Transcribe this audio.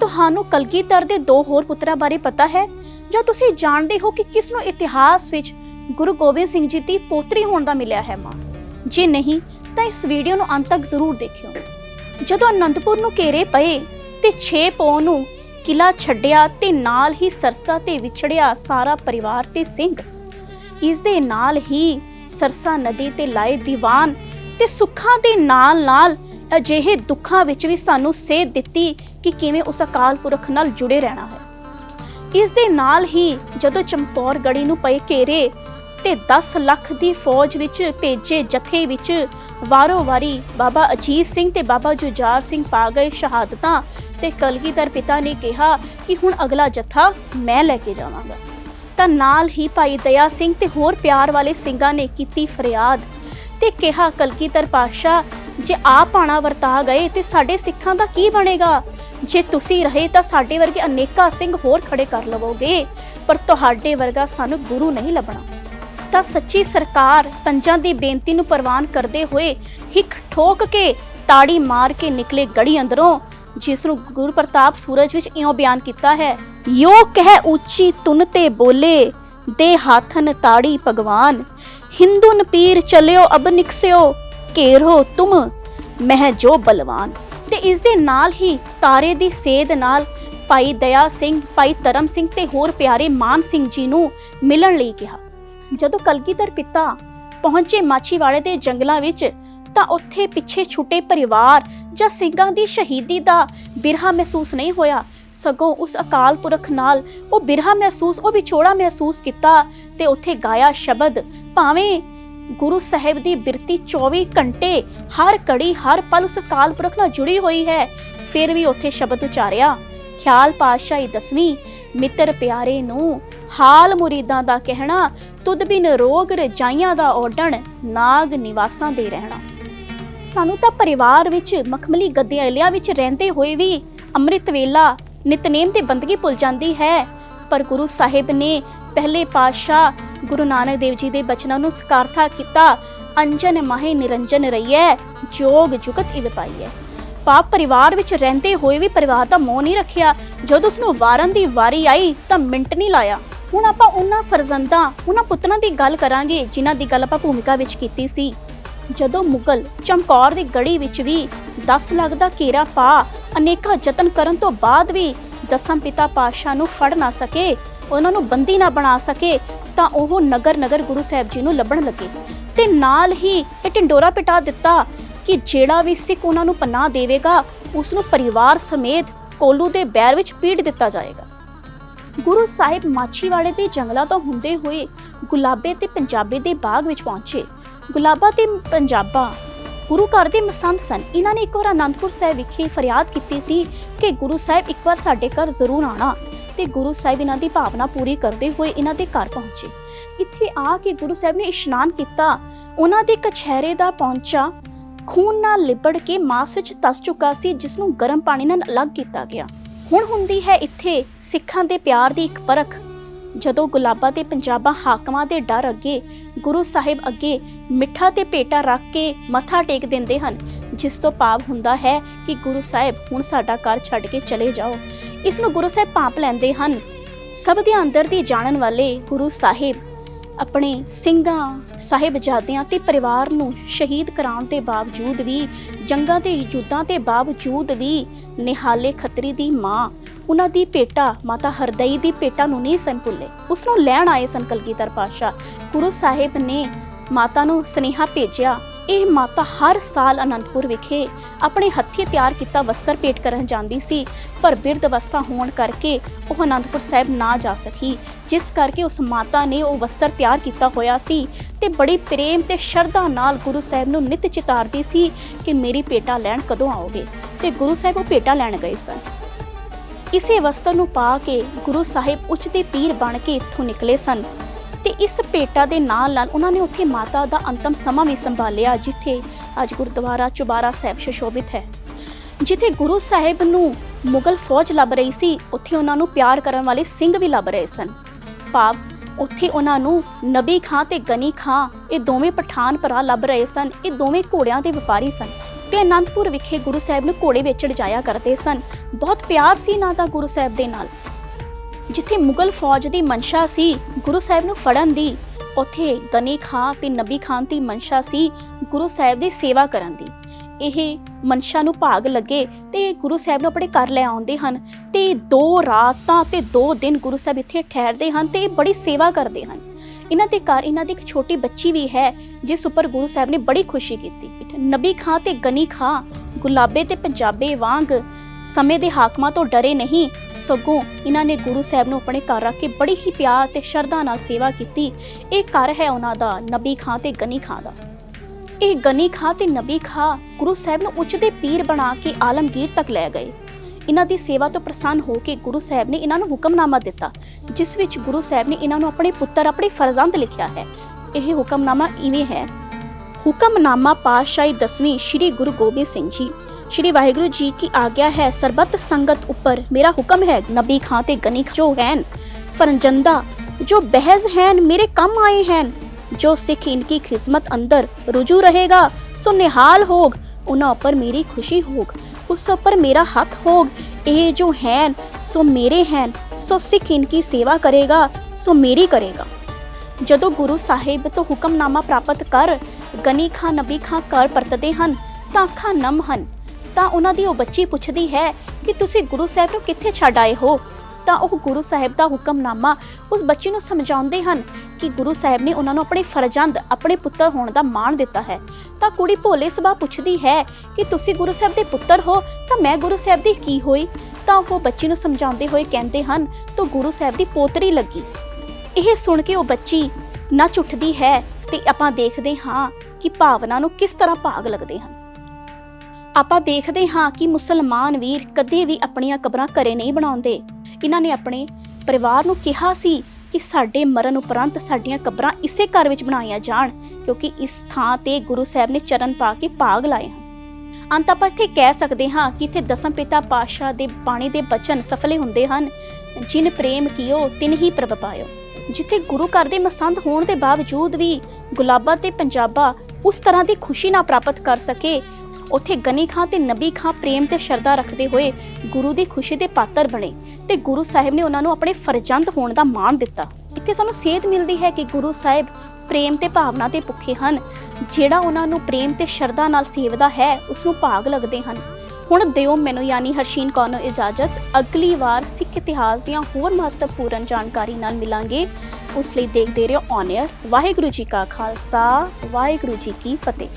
ਤੁਹਾਨੂੰ ਕਲਗੀਧਰ ਦੇ ਦੋ ਹੋਰ ਪੁੱਤਰਾਂ ਬਾਰੇ ਪਤਾ ਹੈ, ਜਾਂ ਤੁਸੀਂ ਜਾਣਦੇ ਹੋ ਕਿ ਕਿਸ ਨੂੰ ਇਤਿਹਾਸ ਵਿੱਚ ਗੁਰੂ ਗੋਬਿੰਦ ਸਿੰਘ ਜੀ ਦੀ ਪੋਤਰੀ ਹੋਣ ਦਾ ਮਿਲਿਆ ਹੈ ਮਾਂ। ਜੇ ਨਹੀਂ, ਤਾਂ ਇਸ ਵੀਡੀਓ ਨੂੰ ਅੰਤ ਤੱਕ ਜ਼ਰੂਰ ਦੇਖਿਓ। ਜਦੋਂ ਅਨੰਦਪੁਰ ਨੂੰ ਘੇਰੇ ਪਏ ਤੇ 6 ਪੋ ਨੂੰ ਕਿਲਾ ਛੱਡਿਆ ਤੇ ਨਾਲ ਹੀ ਸਰਸਾ ਤੇ ਵਿਛੜਿਆ ਸਾਰਾ ਪਰਿਵਾਰ ਤੇ ਸਿੰਘ, ਇਸ ਦੇ ਨਾਲ ਹੀ ਸਰਸਾ ਨਦੀ ਤੇ ਲਾਏ ਦੀਵਾਨ ਤੇ ਸੁੱਖਾਂ ਦੇ ਨਾਲ ਨਾਲ ਅਜਿਹੇ ਦੁੱਖਾਂ ਵਿੱਚ ਵੀ ਸਾਨੂੰ ਸੇਧ ਦਿੱਤੀ ਕਿ ਕਿਵੇਂ ਉਸ ਅਕਾਲ ਪੁਰਖ ਨਾਲ ਜੁੜੇ ਰਹਿਣਾ ਹੈ। ਇਸ ਦੇ ਨਾਲ ਹੀ ਜਦੋਂ ਚਮਕੌਰ ਗੜੀ ਨੂੰ ਪਏ ਘੇਰੇ ਤੇ 10 ਲੱਖ ਦੀ ਫੌਜ ਵਿੱਚ ਭੇਜੇ ਜਥੇ ਵਿੱਚ ਵਾਰੋ-ਵਾਰੀ ਬਾਬਾ ਅਜੀਤ ਸਿੰਘ ਤੇ ਬਾਬਾ ਜੁਝਾਰ ਸਿੰਘ ਪਾ ਗਏ ਸ਼ਹਾਦਤਾਂ ਤੇ ਕਲਗੀਧਰ ਪਿਤਾ ਨੇ ਕਿਹਾ ਕਿ ਹੁਣ ਅਗਲਾ ਜਥਾ ਮੈਂ ਲੈ ਕੇ ਜਾਵਾਂਗਾ। ਤਾਂ ਨਾਲ ਹੀ ਭਾਈ ਦਇਆ ਸਿੰਘ ਤੇ ਹੋਰ ਪਿਆਰ ਵਾਲੇ ਸਿੰਘਾਂ ਨੇ ਕੀਤੀ ਫਰਿਆਦ ਤੇ ਕਿਹਾ, ਕਲਗੀਧਰ ਪਾਸ਼ਾ ਜੇ ਆਪ ਪਾਣਾ ਵਰਤਾ ਗਏ ਤੇ ਸਾਡੇ ਸਿੱਖਾਂ ਦਾ ਕੀ ਬਣੇਗਾ? ਜੇ ਤੁਸੀਂ ਰਹੇ ਤਾਂ ਸਾਡੇ ਵਰਗੇ ਅਨੇਕਾਂ ਸਿੰਘ ਹੋਰ ਖੜੇ ਕਰ ਲਵੋਗੇ, ਪਰ ਤੁਹਾਡੇ ਵਰਗਾ ਸਾਨੂੰ ਗੁਰੂ ਨਹੀਂ ਲੱਭਣਾ। ਤਾਂ ਸੱਚੀ ਸਰਕਾਰ ਪੰਜਾਂ ਦੀ ਬੇਨਤੀ ਨੂੰ ਪ੍ਰਵਾਨ ਕਰਦੇ ਹੋਏ ਹਿੱਕ ਠੋਕ ਕੇ ਤਾੜੀ ਮਾਰ ਕੇ ਨਿਕਲੇ ਗੜੀ ਅੰਦਰੋਂ ਜਿਸ ਨੂੰ ਗੁਰੂ ਪ੍ਰਤਾਪ ਸੂਰਜ ਵਿੱਚ ਇਉਂ ਬਿਆਨ ਕੀਤਾ ਹੈ, ਯੋ ਕਹਿ ਉੱਚੀ ਤੁਨ ਤੇ ਬੋਲੇ, ਦੇ ਹਾਥਨ ਤਾੜੀ ਭਗਵਾਨ। ਹਿੰਦੂਨ ਪੀਰ ਚਲਿਓ ਅਬ ਨਿਕਸਿਓ, ਘੇਰੋ ਤੁਮ, ਮਹਿ ਜੋ ਬਲਵਾਨ। ਤੇ ਇਸ ਦੇ ਨਾਲ ਹੀ ਤਾਰੇ ਦੀ ਸੇਧ ਨਾਲ ਭਾਈ ਦਇਆ ਸਿੰਘ, ਭਾਈ ਧਰਮ ਸਿੰਘ ਤੇ ਹੋਰ ਪਿਆਰੇ ਮਾਨ ਸਿੰਘ ਜੀ ਨੂੰ ਮਿਲਣ ਲਈ ਕਿਹਾ। ਜਦੋਂ ਕਲਗੀਧਰ ਪਿਤਾ ਪਹੁੰਚੇ ਮਾਛੀਵਾੜੇ ਦੇ ਜੰਗਲਾਂ ਵਿੱਚ, ਤਾਂ ਉੱਥੇ ਪਿੱਛੇ ਛੁੱਟੇ ਪਰਿਵਾਰ ਜਾਂ ਸਿੰਘਾਂ ਦੀ ਸ਼ਹੀਦੀ ਦਾ ਬਿਰਹਾ ਮਹਿਸੂਸ ਨਹੀਂ ਹੋਇਆ। ਸਗੋਂ ਉਸ ਅਕਾਲ ਪੁਰਖ ਨਾਲ ਉਹ ਬਿਰਹਾ ਮਹਿਸੂਸ, ਉਹ ਵਿਛੋੜਾ ਮਹਿਸੂਸ ਕੀਤਾ ਤੇ ਉੱਥੇ ਗਾਇਆ ਸ਼ਬਦ, ਭਾਵੇਂ ਗੁਰੂ ਸਾਹਿਬ ਦੀ ਬਿਰਤੀ 24 ਘੰਟੇ ਹਰ ਕੜੀ ਹਰ ਪਲ ਉਸ ਅਕਾਲ ਪੁਰਖ ਨਾਲ ਜੁੜੀ ਹੋਈ ਹੈ। ਫਿਰ ਵੀ ਉੱਥੇ ਸ਼ਬਦ ਉਚਾਰਿਆ, ਖਿਆਲ ਪਾਤਸ਼ਾਹੀ ਦਸਵੀਂ, ਮਿੱਤਰ ਪਿਆਰੇ ਨੂੰ ਹਾਲ ਮੁਰੀਦਾਂ ਦਾ ਕਹਿਣਾ, ਤੁਧ ਬਿਨ ਰੋਗ ਰਜਾਈਆਂ ਦਾ ਓਡਣ ਨਾਗ ਨਿਵਾਸਾਂ ਦੇ ਰਹਿਣਾ। ਸਾਨੂੰ ਤਾਂ ਪਰਿਵਾਰ ਵਿੱਚ ਮਖਮਲੀ ਗੱਦਿਆਲਿਆਂ ਵਿੱਚ ਰਹਿੰਦੇ ਹੋਏ ਵੀ ਅੰਮ੍ਰਿਤ ਵੇਲਾ ਨਿਤਨੇਮ ਦੀ ਬੰਦਗੀ ਭੁੱਲ ਜਾਂਦੀ ਹੈ। ਪਰ ਗੁਰੂ ਸਾਹਿਬ ਨੇ ਪਹਿਲੇ ਪਾਤਸ਼ਾਹ ਗੁਰੂ ਨਾਨਕ ਦੇਵ ਜੀ ਦੇ ਬਚਨਾਂ ਨੂੰ ਸਕਾਰਥਾ ਕੀਤਾ, ਅੰਜਨ ਮਾਹੇ ਨਿਰੰਜਨ ਰਹੀਐ, ਜੋਗ ਜੁਗਤ ਇਵ ਪਾਈਐ। ਪਾਪ ਪਰਿਵਾਰ ਵਿੱਚ ਰਹਿੰਦੇ ਹੋਏ ਵੀ ਪਰਿਵਾਰ ਦਾ ਮੋਹ ਨਹੀਂ ਰੱਖਿਆ। ਜਦੋਂ ਉਸ ਨੂੰ ਵਾਰਨ ਦੀ ਵਾਰੀ ਆਈ ਤਾਂ ਮਿੰਟ ਨਹੀਂ ਲਾਇਆ। ਹੁਣ ਆਪਾਂ ਉਹਨਾਂ ਫਰਜ਼ੰਦਾਂ, ਉਹਨਾਂ ਪੁੱਤਰਾਂ ਦੀ ਗੱਲ ਕਰਾਂਗੇ, ਜਿਨ੍ਹਾਂ ਦੀ ਗੱਲ ਆਪਾਂ ਭੂਮਿਕਾ ਵਿੱਚ ਕੀਤੀ ਸੀ। ਜਦੋਂ ਮੁਗਲ ਚਮਕੌਰ ਦੀ ਗੜੀ ਵਿੱਚ ਵੀ 10 ਲੱਖ ਦਾ ਘੇਰਾ ਪਾ, ਅਨੇਕਾਂ ਯਤਨ ਕਰਨ ਤੋਂ ਬਾਅਦ ਵੀ ਦਸਮ ਪਿਤਾ ਪਾਤਸ਼ਾਹ ਨੂੰ ਫੜ ਨਾ ਸਕੇ, ਉਹਨਾਂ ਨੂੰ ਬੰਦੀ ਨਾ ਬਣਾ ਸਕੇ ਤਾਂ ਉਹ ਨਗਰ ਨਗਰ ਗੁਰੂ ਸਾਹਿਬ ਜੀ ਨੂੰ ਲੱਭਣ ਲੱਗੇ ਤੇ ਨਾਲ ਹੀ ਇਹ ਢਿੰਡੋਰਾ ਪਿਟਾ ਦਿੱਤਾ ਕਿ ਜਿਹੜਾ ਵੀ ਸਿੱਖ ਉਹਨਾਂ ਨੂੰ ਪਨਾਹ ਦੇਵੇਗਾ ਉਸ ਨੂੰ ਪਰਿਵਾਰ ਸਮੇਤ ਕੋਲੂ ਦੇ ਬੈਰ ਵਿੱਚ ਪੀੜ ਦਿੱਤਾ ਜਾਏਗਾ। ਗੁਰੂ ਸਾਹਿਬ ਮਾਛੀਵਾੜੇ ਦੇ ਜੰਗਲਾਂ ਤੋਂ ਹੁੰਦੇ ਹੋਏ ਗੁਲਾਬੇ ਤੇ ਪੰਜਾਬੇ ਦੇ ਬਾਗ ਵਿੱਚ ਪਹੁੰਚੇ। ਗੁਲਾਬਾ ਤੇ ਪੰਜਾਬਾ ਗੁਰੂ ਘਰ ਦੇ ਮਸੰਦ ਸਨ। ਇਹਨਾਂ ਨੇ ਇੱਕ ਵਾਰ ਆਨੰਦਪੁਰ ਸਾਹਿਬ ਵਿਖੇ ਫਰਿਆਦ ਕੀਤੀ ਸੀ ਕਿ ਗੁਰੂ ਸਾਹਿਬ ਇੱਕ ਵਾਰ ਸਾਡੇ ਘਰ ਜ਼ਰੂਰ ਆਣਾ ਤੇ ਗੁਰੂ ਸਾਹਿਬ ਇਹਨਾਂ ਦੀ ਭਾਵਨਾ ਪੂਰੀ ਕਰਦੇ ਹੋਏ ਇਹਨਾਂ ਦੇ ਘਰ ਪਹੁੰਚੇ। ਇੱਥੇ ਆ ਕੇ ਗੁਰੂ ਸਾਹਿਬ ਨੇ ਇਸ਼ਨਾਨ ਕੀਤਾ। ਉਹਨਾਂ ਦੇ ਕਛਹਿਰੇ ਦਾ ਪਹੁੰਚਾ ਖੂਨ ਨਾਲ ਲਿਬੜ ਕੇ ਮਾਸ ਵਿੱਚ ਤਸ ਚੁੱਕਾ ਸੀ, ਜਿਸ ਨੂੰ ਗਰਮ ਪਾਣੀ ਨਾਲ ਅਲੱਗ ਕੀਤਾ ਗਿਆ। ਹੁਣ ਹੁੰਦੀ ਹੈ ਇੱਥੇ ਸਿੱਖਾਂ ਦੇ ਪਿਆਰ ਦੀ ਇੱਕ ਪਰਖ। ਜਦੋਂ ਗੁਲਾਬਾ ਤੇ ਪੰਜਾਬਾ ਹਾਕਮਾਂ ਦੇ ਡਰ ਅੱਗੇ ਗੁਰੂ ਸਾਹਿਬ ਅੱਗੇ ਮਿੱਠਾ ਤੇ ਪੇਟਾ ਰੱਖ ਕੇ ਮੱਥਾ ਟੇਕ ਦਿੰਦੇ ਹਨ, ਜਿਸ ਤੋਂ ਭਾਵ ਹੁੰਦਾ ਹੈ ਕਿ ਗੁਰੂ ਸਾਹਿਬ ਹੁਣ ਸਾਡਾ ਘਰ ਛੱਡ ਕੇ ਚਲੇ ਜਾਓ। ਇਸ ਨੂੰ ਗੁਰੂ ਸਾਹਿਬ ਭਾਂਪ ਲੈਂਦੇ ਹਨ। ਸਭ ਦੇ ਅੰਦਰ ਦੀ ਜਾਣਨ ਵਾਲੇ ਗੁਰੂ ਸਾਹਿਬ ਆਪਣੇ ਸਿੰਘਾਂ ਸਾਹਿਬਜ਼ਾਦਿਆਂ ਤੇ ਪਰਿਵਾਰ ਨੂੰ ਸ਼ਹੀਦ ਕਰਾਉਣ ਦੇ ਬਾਵਜੂਦ ਵੀ, ਜੰਗਾਂ ਤੇ, ਯੁੱਧਾਂ ਦੇ ਬਾਵਜੂਦ ਵੀ ਨਿਹਾਲੇ ਖੱਤਰੀ ਦੀ ਮਾਂ, ਉਹਨਾਂ ਦੀ ਪੇਟਾ, ਮਾਤਾ ਹਰਦਈ ਦੀ ਪੇਟਾ ਨੂੰ ਨਹੀਂ ਸਨ ਭੁੱਲੇ। ਉਸ ਨੂੰ ਲੈਣ ਆਏ ਸਨ ਕਲਗੀਧਰ ਪਾਤਸ਼ਾਹ। ਗੁਰੂ ਸਾਹਿਬ ਨੇ ਮਾਤਾ ਨੂੰ ਸਨੇਹਾ ਭੇਜਿਆ ਇਹ ਮਾਤਾ ਹਰ ਸਾਲ ਅਨੰਦਪੁਰ ਵਿਖੇ ਆਪਣੇ ਹੱਥੀਂ ਤਿਆਰ ਕੀਤਾ ਵਸਤਰ ਭੇਟ ਕਰਨ ਜਾਂਦੀ ਸੀ, ਪਰ ਬਿਰਧ ਅਵਸਥਾ ਹੋਣ ਕਰਕੇ ਉਹ ਅਨੰਦਪੁਰ ਸਾਹਿਬ ਨਾ ਜਾ ਸਕੀ, ਜਿਸ ਕਰਕੇ ਉਸ ਮਾਤਾ ਨੇ ਉਹ ਵਸਤਰ ਤਿਆਰ ਕੀਤਾ ਹੋਇਆ ਸੀ ਤੇ ਬੜੀ ਪ੍ਰੇਮ ਤੇ ਸ਼ਰਧਾ ਨਾਲ ਗੁਰੂ ਸਾਹਿਬ ਨੂੰ ਨਿਤ ਚਿਤਾਰਦੀ ਸੀ ਕਿ ਮੇਰੀ ਭੇਟਾ ਲੈਣ ਕਦੋਂ ਆਓਗੇ ਤੇ ਗੁਰੂ ਸਾਹਿਬ ਉਹ ਭੇਟਾ ਲੈਣ ਗਏ ਸਨ। ਇਸੇ ਵਸਤਰ ਨੂੰ ਪਾ ਕੇ ਗੁਰੂ ਸਾਹਿਬ ਉੱਚ ਦੇ ਪੀਰ ਬਣ ਕੇ ਇੱਥੋਂ ਨਿਕਲੇ ਸਨ। ਇਸ ਭੇਟਾ ਦੇ ਨਾਲ ਨਾਲ ਉਹਨਾਂ ਨੇ ਉੱਥੇ ਮਾਤਾ ਦਾ ਅੰਤਮ ਸਮਾਂ ਵੀ ਸੰਭਾਲਿਆ, ਜਿੱਥੇ ਅੱਜ ਗੁਰਦੁਆਰਾ ਚੁਬਾਰਾ ਸਾਹਿਬ ਸ਼ੋਭਿਤ ਹੈ। ਜਿੱਥੇ ਗੁਰੂ ਸਾਹਿਬ ਨੂੰ ਮੁਗਲ ਫੌਜ ਲੱਭ ਰਹੀ ਸੀ, ਉੱਥੇ ਉਹਨਾਂ ਨੂੰ ਪਿਆਰ ਕਰਨ ਵਾਲੇ ਸਿੰਘ ਵੀ ਲੱਭ ਰਹੇ ਸਨ। ਭਾਵ, ਉੱਥੇ ਉਹਨਾਂ ਨੂੰ ਨਬੀ ਖਾਂ ਤੇ ਗਨੀ ਖਾਂ, ਇਹ ਦੋਵੇਂ ਪਠਾਨ ਭਰਾ ਲੱਭ ਰਹੇ ਸਨ। ਇਹ ਦੋਵੇਂ ਘੋੜਿਆਂ ਦੇ ਵਪਾਰੀ ਸਨ ਤੇ ਅਨੰਦਪੁਰ ਵਿਖੇ ਗੁਰੂ ਸਾਹਿਬ ਨੂੰ ਘੋੜੇ ਵਿੱਚ ਜਾਇਆ ਕਰਦੇ ਸਨ। ਬਹੁਤ ਪਿਆਰ ਸੀ ਨਾ ਤਾਂ ਗੁਰੂ ਸਾਹਿਬ ਦੇ ਨਾਲ। ਜਿੱਥੇ ਮੁਗਲ ਫੌਜ ਦੀ ਮਨਸ਼ਾ ਸੀ, ਗੁਰੂ ਸਾਹਿਬ ਨੂੰ ਫੜਨ ਦੀ। ਉੱਥੇ ਗਨੀ ਖਾਂ ਤੇ ਨਬੀ ਖਾਨ ਦੀ ਮਨਸ਼ਾ ਸੀ, ਗੁਰੂ ਸਾਹਿਬ ਦੀ ਸੇਵਾ ਕਰਨ ਦੀ। ਇਹ ਮਨਸ਼ਾ ਨੂੰ ਭਾਗ ਲੱਗੇ ਤੇ ਗੁਰੂ ਸਾਹਿਬ ਨੂੰ ਆਪਣੇ ਘਰ ਲੈ ਆਉਂਦੇ ਹਨ ਤੇ ਦੋ ਰਾਤਾਂ ਤੇ ਦੋ ਦਿਨ ਗੁਰੂ ਸਾਹਿਬ ਇੱਥੇ ਠਹਿਰਦੇ ਹਨ ਤੇ ਬੜੀ ਸੇਵਾ ਕਰਦੇ ਹਨ। ਇਹਨਾਂ ਦੇ ਘਰ ਇਹਨਾਂ ਦੀ ਇੱਕ ਛੋਟੀ ਬੱਚੀ ਵੀ ਹੈ, ਜਿਸ ਉੱਪਰ ਗੁਰੂ ਸਾਹਿਬ ਨੇ ਬੜੀ ਖੁਸ਼ੀ ਕੀਤੀ। ਨਬੀ ਖਾਂ ਤੇ ਗਨੀ ਖਾਂ, ਗੁਲਾਬੇ ਤੇ ਪੰਜਾਬੇ ਵਾਂਗ ਸਮੇਂ ਦੇ ਹਾਕਮਾਂ ਤੋਂ ਡਰੇ ਨਹੀਂ, ਸਗੋਂ ਇਹਨਾਂ ਨੇ ਗੁਰੂ ਸਾਹਿਬ ਨੂੰ ਆਪਣੇ ਘਰ ਰੱਖ ਕੇ ਬੜੀ ਹੀ ਪਿਆਰ ਤੇ ਸ਼ਰਧਾ ਨਾਲ ਸੇਵਾ ਕੀਤੀ। ਇਹ ਘਰ ਹੈ ਉਹਨਾਂ ਦਾ, ਨਬੀ ਖਾਂ ਤੇ ਗਨੀ ਖਾਂ ਦਾ। ਇਹ ਗਨੀ ਖਾਂ ਤੇ ਨਬੀ ਖਾਂ ਗੁਰੂ ਸਾਹਿਬ ਨੂੰ ਉੱਚਦੇ ਪੀਰ ਬਣਾ ਕੇ ਆਲਮਗੀਰ ਤੱਕ ਲੈ ਗਏ। ਇਹਨਾਂ ਦੀ ਸੇਵਾ ਤੋਂ ਪ੍ਰਸੰਨ ਹੋ ਕੇ ਗੁਰੂ ਸਾਹਿਬ ਨੇ ਇਹਨਾਂ ਨੂੰ ਹੁਕਮਨਾਮਾ ਦਿੱਤਾ, ਜਿਸ ਵਿੱਚ ਗੁਰੂ ਸਾਹਿਬ ਨੇ ਇਹਨਾਂ ਨੂੰ ਆਪਣੇ ਪੁੱਤਰ, ਆਪਣੇ ਫਰਜ਼ੰਦ ਲਿਖਿਆ ਹੈ। ਇਹ ਹੁਕਮਨਾਮਾ ਇਵੇਂ ਹੈ। ਹੁਕਮਨਾਮਾ ਪਾਤਸ਼ਾਹੀ ਦਸਵੀਂ ਸ੍ਰੀ ਗੁਰੂ ਗੋਬਿੰਦ ਸਿੰਘ ਜੀ। ਸ਼੍ਰੀ ਵਾਹਿਗੁਰੂ ਜੀ ਕੀ ਆਗਿਆ ਹੈ ਸਰਬਤ ਸੰਗਤ ਉੱਪਰ ਮੇਰਾ ਹੁਕਮ ਹੈ ਨਬੀ ਖਾਂ ਤੇ ਗਨੀ ਖਾਂ ਜੋ ਹਨ ਫਰਜੰਦਾ ਜੋ ਬਹਿਜ਼ ਹਨ ਮੇਰੇ ਕੰਮ ਆਏ ਹਨ ਜੋ ਸਿੱਖ ਇਨਕੀ ਖਿਦਮਤ ਅੰਦਰ ਰੁਜੂ ਰਹੇਗਾ ਸੋ ਨਿਹਾਲ ਹੋਗ ਉਹਨਾਂ ਉੱਪਰ ਮੇਰੀ ਖੁਸ਼ੀ ਹੋਗ ਉਸ ਉੱਪਰ ਮੇਰਾ ਹੱਥ ਹੋਗ ਇਹ ਜੋ ਹਨ ਸੋ ਮੇਰੇ ਹਨ ਸੋ ਸਿੱਖ ਇਨਕੀ ਸੇਵਾ ਕਰੇਗਾ ਸੋ ਮੇਰੀ ਕਰੇਗਾ ਜਦੋਂ ਗੁਰੂ ਸਾਹਿਬ ਤੋਂ ਹੁਕਮਨਾਮਾ ਪ੍ਰਾਪਤ ਕਰ ਗਨੀ ਖਾਂ ਨਬੀ ਖਾਂ ਘਰ ਪਰਤਦੇ ਹਨ ਤਾਂ ਅੱਖਾਂ ਨਮ ਹਨ ਤਾਂ ਉਹਨਾਂ ਦੀ ਉਹ ਬੱਚੀ ਪੁੱਛਦੀ ਹੈ ਕਿ ਤੁਸੀਂ ਗੁਰੂ ਸਾਹਿਬ ਨੂੰ ਕਿੱਥੇ ਛੱਡ ਆਏ ਹੋ? ਤਾਂ ਉਹ ਗੁਰੂ ਸਾਹਿਬ ਦਾ ਹੁਕਮਨਾਮਾ ਉਸ ਬੱਚੀ ਨੂੰ ਸਮਝਾਉਂਦੇ ਹਨ ਕਿ ਗੁਰੂ ਸਾਹਿਬ ਨੇ ਉਹਨਾਂ ਨੂੰ ਆਪਣੇ ਫਰਜ਼ੰਦ, ਆਪਣੇ ਪੁੱਤਰ ਹੋਣ ਦਾ ਮਾਣ ਦਿੱਤਾ ਹੈ। ਤਾਂ ਕੁੜੀ ਭੋਲੇ ਸੁਭਾ ਪੁੱਛਦੀ ਹੈ ਕਿ ਤੁਸੀਂ ਗੁਰੂ ਸਾਹਿਬ ਦੇ ਪੁੱਤਰ ਹੋ, ਤਾਂ ਮੈਂ ਗੁਰੂ ਸਾਹਿਬ ਦੀ ਕੀ ਹੋਈ? ਤਾਂ ਉਹ ਬੱਚੀ ਨੂੰ ਸਮਝਾਉਂਦੇ ਹੋਏ ਕਹਿੰਦੇ ਹਨ, ਤੂੰ ਗੁਰੂ ਸਾਹਿਬ ਦੀ ਪੋਤਰੀ ਲੱਗੀ। ਇਹ ਸੁਣ ਕੇ ਉਹ ਬੱਚੀ ਨੱਚ ਉੱਠਦੀ ਹੈ ਤੇ ਆਪਾਂ ਦੇਖਦੇ ਹਾਂ ਕਿ ਭਾਵਨਾ ਨੂੰ ਕਿਸ ਤਰ੍ਹਾਂ ਭਾਗ ਲੱਗਦੇ ਹਨ। ਆਪਾਂ ਦੇਖਦੇ ਹਾਂ ਕਿ ਮੁਸਲਮਾਨ ਵੀਰ ਕਦੇ ਵੀ ਆਪਣੀਆਂ ਕਬਰਾਂ ਘਰੇ ਨਹੀਂ ਬਣਾਉਂਦੇ। ਇਹਨਾਂ ਨੇ ਆਪਣੇ ਪਰਿਵਾਰ ਨੂੰ ਕਿਹਾ ਸੀ ਕਿ ਸਾਡੇ ਮਰਨ ਉਪਰੰਤ ਸਾਡੀਆਂ ਕਬਰਾਂ ਇਸੇ ਘਰ ਵਿੱਚ ਬਣਾਈਆਂ ਜਾਣ, ਕਿਉਂਕਿ ਇਸ ਥਾਂ ਤੇ ਗੁਰੂ ਸਾਹਿਬ ਨੇ ਚਰਨ ਪਾ ਕੇ ਭਾਗ ਲਾਏ ਹਨ। ਅੰਤ ਆਪਾਂ ਇੱਥੇ ਕਹਿ ਸਕਦੇ ਹਾਂ ਕਿ ਇੱਥੇ ਦਸਮ ਪਿਤਾ ਪਾਤਸ਼ਾਹ ਦੇ ਬਾਣੀ ਦੇ ਬਚਨ ਸਫਲੇ ਹੁੰਦੇ ਹਨ, ਜਿਨ ਪ੍ਰੇਮ ਕੀਓ ਤਿਨ ਹੀ ਪ੍ਰਭ ਪਾਇਓ। ਜਿੱਥੇ ਗੁਰੂ ਘਰ ਦੇ ਮਸੰਦ ਹੋਣ ਦੇ ਬਾਵਜੂਦ ਵੀ ਗੁਲਾਬਾ ਤੇ ਪੰਜਾਬਾ ਉਸ ਤਰ੍ਹਾਂ ਦੀ ਖੁਸ਼ੀ ਨਾ ਪ੍ਰਾਪਤ ਕਰ ਸਕੇ ਉੱਥੇ ਗਨੀ ਖਾਂ ਤੇ ਨਬੀ ਖਾਂ ਪ੍ਰੇਮ ਤੇ ਸ਼ਰਧਾ ਰੱਖਦੇ ਹੋਏ ਗੁਰੂ ਦੀ ਖੁਸ਼ੀ ਦੇ ਪਾਤਰ ਬਣੇ ਤੇ ਗੁਰੂ ਸਾਹਿਬ ਨੇ ਉਹਨਾਂ ਨੂੰ ਆਪਣੇ ਫਰਜ਼ੰਦ ਹੋਣ ਦਾ ਮਾਣ ਦਿੱਤਾ। ਇੱਥੇ ਸਾਨੂੰ ਸੇਧ ਮਿਲਦੀ ਹੈ ਕਿ ਗੁਰੂ ਸਾਹਿਬ ਪ੍ਰੇਮ ਤੇ ਭਾਵਨਾ ਤੇ ਭੁੱਖੇ ਹਨ। ਜਿਹੜਾ ਉਹਨਾਂ ਨੂੰ ਪ੍ਰੇਮ ਤੇ ਸ਼ਰਧਾ ਨਾਲ ਸੇਵਦਾ ਹੈ ਉਸ ਨੂੰ ਭਾਗ ਲੱਗਦੇ ਹਨ। ਹੁਣ ਦਿਓ ਮੈਨੂੰ ਯਾਨੀ ਹਰਸ਼ੀਨ ਕੌਰ ਨੂੰ ਇਜਾਜ਼ਤ। ਅਗਲੀ ਵਾਰ ਸਿੱਖ ਇਤਿਹਾਸ ਦੀਆਂ ਹੋਰ ਮਹੱਤਵਪੂਰਨ ਜਾਣਕਾਰੀ ਨਾਲ ਮਿਲਾਂਗੇ। ਉਸ ਲਈ ਦੇਖਦੇ ਰਹੋ ਔਨ 에ਅਰ ਵਾਹਿਗੁਰੂ ਜੀ ਕਾ ਖਾਲਸਾ, ਵਾਹਿਗੁਰੂ ਜੀ ਕੀ ਫਤਿਹ।